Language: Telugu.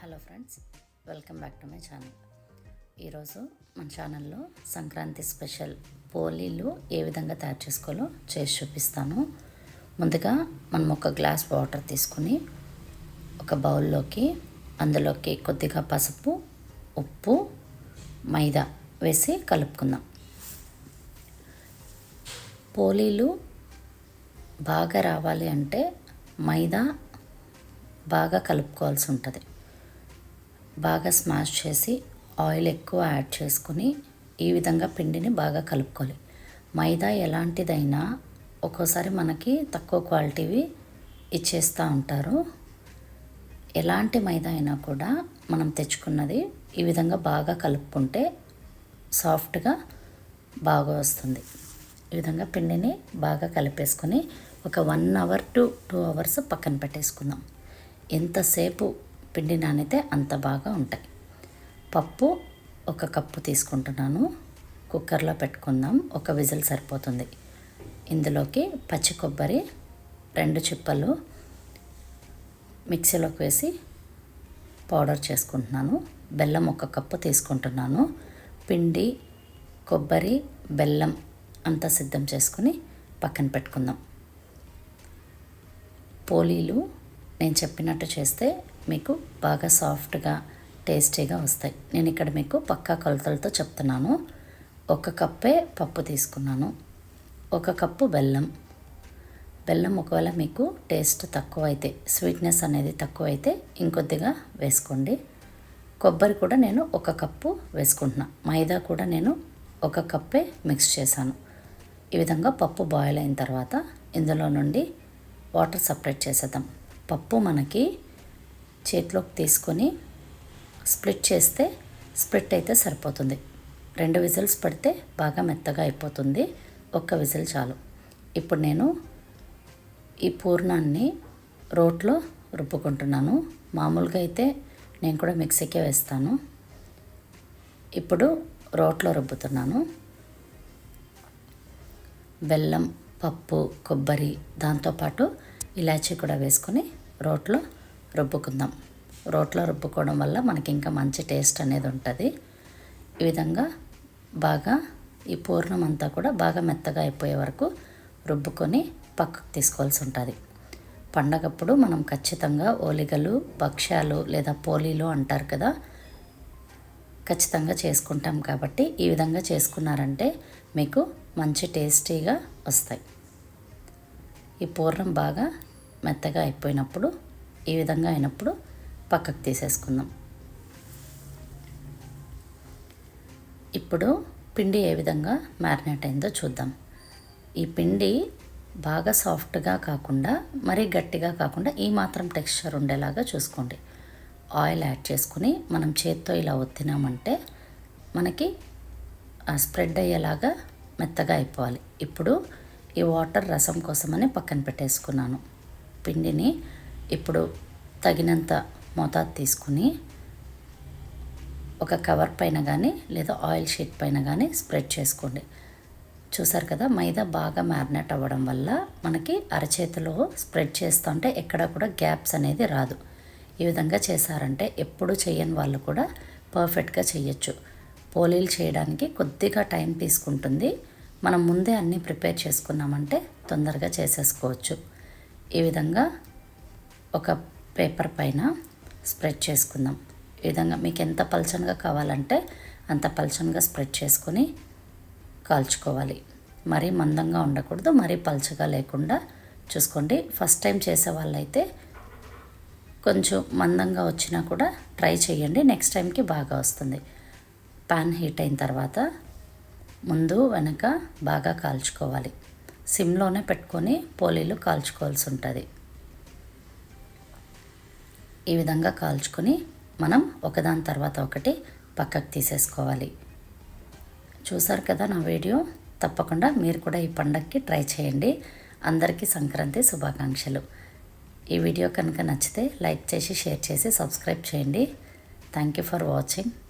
Hello friends welcome back to my channel. ఈరోజు మన ఛానల్లో సంక్రాంతి స్పెషల్ పోలీలు ఏ విధంగా తయారు చేసుకోవాలో చేసి చూపిస్తాను. ముందుగా మనం ఒక గ్లాస్ వాటర్ తీసుకుని ఒక బౌల్లోకి అందులోకి కొద్దిగా పసుపు ఉప్పు మైదా వేసి కలుపుకుందాం. పోలీలు బాగా రావాలి అంటే మైదా బాగా కలుపుకోవాల్సి ఉంటుంది. బాగా స్మాష్ చేసి ఆయిల్ ఎక్కువ యాడ్ చేసుకుని ఈ విధంగా పిండిని బాగా కలుపుకోవాలి. మైదా ఎలాంటిదైనా ఒక్కోసారి మనకి తక్కువ క్వాలిటీవి ఇచ్చేస్తూ ఉంటారు. ఎలాంటి మైదా అయినా కూడా మనం తెచ్చుకున్నది ఈ విధంగా బాగా కలుపుకుంటే సాఫ్ట్గా బాగా వస్తుంది. ఈ విధంగా పిండిని బాగా కలిపేసుకొని ఒక one hour to two hours పక్కన పెట్టేసుకుందాం. ఎంతసేపు పిండి నానితే అంత బాగా ఉంటాయి. పప్పు ఒక కప్పు తీసుకుంటున్నాను. కుక్కర్లో పెట్టుకుందాం. ఒక విజిల్ సరిపోతుంది. ఇందులోకి పచ్చి కొబ్బరి రెండు చిప్పలు మిక్సీలోకి వేసి పౌడర్ చేసుకుంటున్నాను. బెల్లం ఒక కప్పు తీసుకుంటున్నాను. పిండి కొబ్బరి బెల్లం అంతా సిద్ధం చేసుకుని పక్కన పెట్టుకుందాం. పోలీలు నేను చెప్పినట్టు చేస్తే మీకు బాగా సాఫ్ట్గా టేస్టీగా వస్తాయి. నేను ఇక్కడ మీకు పక్కా కొలతలతో చెప్తున్నాను. ఒక కప్పే పప్పు తీసుకున్నాను. ఒక కప్పు బెల్లం. బెల్లం ఒకవేళ మీకు టేస్ట్ తక్కువ అయితే స్వీట్నెస్ అనేది తక్కువ అయితే ఇంకొద్దిగా వేసుకోండి. కొబ్బరి కూడా నేను ఒక కప్పు వేసుకుంటున్నా. మైదా కూడా నేను ఒక కప్పే మిక్స్ చేశాను. ఈ విధంగా పప్పు బాయిల్ అయిన తర్వాత ఇందులో నుండి వాటర్ సపరేట్ చేసేద్దాం. పప్పు మనకి చేతిలోకి తీసుకొని స్ప్లిట్ చేస్తే స్ప్లిట్ అయితే సరిపోతుంది. రెండు విజిల్స్ పడితే బాగా మెత్తగా అయిపోతుంది. ఒక్క విజిల్ చాలు. ఇప్పుడు నేను ఈ పూర్ణాన్ని రోట్లో రుబ్బుకుంటున్నాను. మామూలుగా అయితే నేను కూడా మిక్సీకే వేస్తాను. ఇప్పుడు రోట్లో రుబ్బుతున్నాను. బెల్లం పప్పు కొబ్బరి దాంతోపాటు ఇలాచీ కూడా వేసుకొని రోట్లో రుబ్బుకుందాం. రోట్లో రుబ్బుకోవడం వల్ల మనకి ఇంకా మంచి టేస్ట్ అనేది ఉంటుంది. ఈ విధంగా బాగా ఈ పూర్ణం అంతా కూడా బాగా మెత్తగా అయిపోయే వరకు రుబ్బుకొని పక్కకు తీసుకోవాల్సి ఉంటుంది. పండగప్పుడు మనం ఖచ్చితంగా ఓలిగలు భక్ష్యాలు లేదా పోలీలు అంటారు కదా ఖచ్చితంగా చేసుకుంటాం కాబట్టి ఈ విధంగా చేసుకున్నారంటే మీకు మంచి టేస్టీగా వస్తాయి. ఈ పూర్ణం బాగా మెత్తగా అయిపోయినప్పుడు ఈ విధంగా అయినప్పుడు పక్కకు తీసేసుకుందాం. ఇప్పుడు పిండి ఏ విధంగా మ్యారినేట్ అయిందో చూద్దాం. ఈ పిండి బాగా సాఫ్ట్గా కాకుండా మరీ గట్టిగా కాకుండా ఈ మాత్రం టెక్స్చర్ ఉండేలాగా చూసుకోండి. ఆయిల్ యాడ్ చేసుకుని మనం చేత్తో ఇలా ఒత్తినామంటే మనకి స్ప్రెడ్ అయ్యేలాగా మెత్తగా అయిపోవాలి. ఇప్పుడు ఈ వాటర్ రసం కోసమని పక్కన పెట్టేసుకున్నాను. పిండిని ఇప్పుడు తగినంత మోతాదు తీసుకుని ఒక కవర్ పైన కానీ లేదా ఆయిల్ షీట్ పైన కానీ స్ప్రెడ్ చేసుకోండి. చూసారు కదా మైదా బాగా మ్యారినేట్ అవ్వడం వల్ల మనకి అరచేతిలో స్ప్రెడ్ చేస్తుంటే ఎక్కడ కూడా గ్యాప్స్ అనేది రాదు. ఈ విధంగా చేశారంటే ఎప్పుడు చేయని వాళ్ళు కూడా పర్ఫెక్ట్గా చేయొచ్చు. పోలీలు చేయడానికి కొద్దిగా టైం తీసుకుంటుంది. మనం ముందే అన్నీ ప్రిపేర్ చేసుకున్నామంటే తొందరగా చేసేసుకోవచ్చు. ఈ విధంగా ఒక పేపర్ పైన స్ప్రెడ్ చేసుకుందాం. ఈ విధంగా మీకు ఎంత పలచనగా కావాలంటే అంత పలచనగా స్ప్రెడ్ చేసుకొని కాల్చుకోవాలి. మరీ మందంగా ఉండకూడదు మరీ పలచగా లేకుండా చూసుకోండి. ఫస్ట్ టైం చేసే వాళ్ళైతే కొంచెం మందంగా వచ్చినా కూడా ట్రై చేయండి. నెక్స్ట్ టైంకి బాగా వస్తుంది. పాన్ హీట్ అయిన తర్వాత ముందు వెనక బాగా కాల్చుకోవాలి. సిమ్లోనే పెట్టుకొని పోలీలు కాల్చుకోవాల్సి ఉంటుంది. ఈ విధంగా కాల్చుకొని మనం ఒకదాని తర్వాత ఒకటి పక్కకు తీసేసుకోవాలి. చూసారు కదా నా వీడియో? తప్పకుండా మీరు కూడా ఈ పండగకి ట్రై చేయండి. అందరికీ సంక్రాంతి శుభాకాంక్షలు. ఈ వీడియో కనుక నచ్చితే లైక్ చేసి షేర్ చేసి సబ్స్క్రైబ్ చేయండి. Thank you for watching.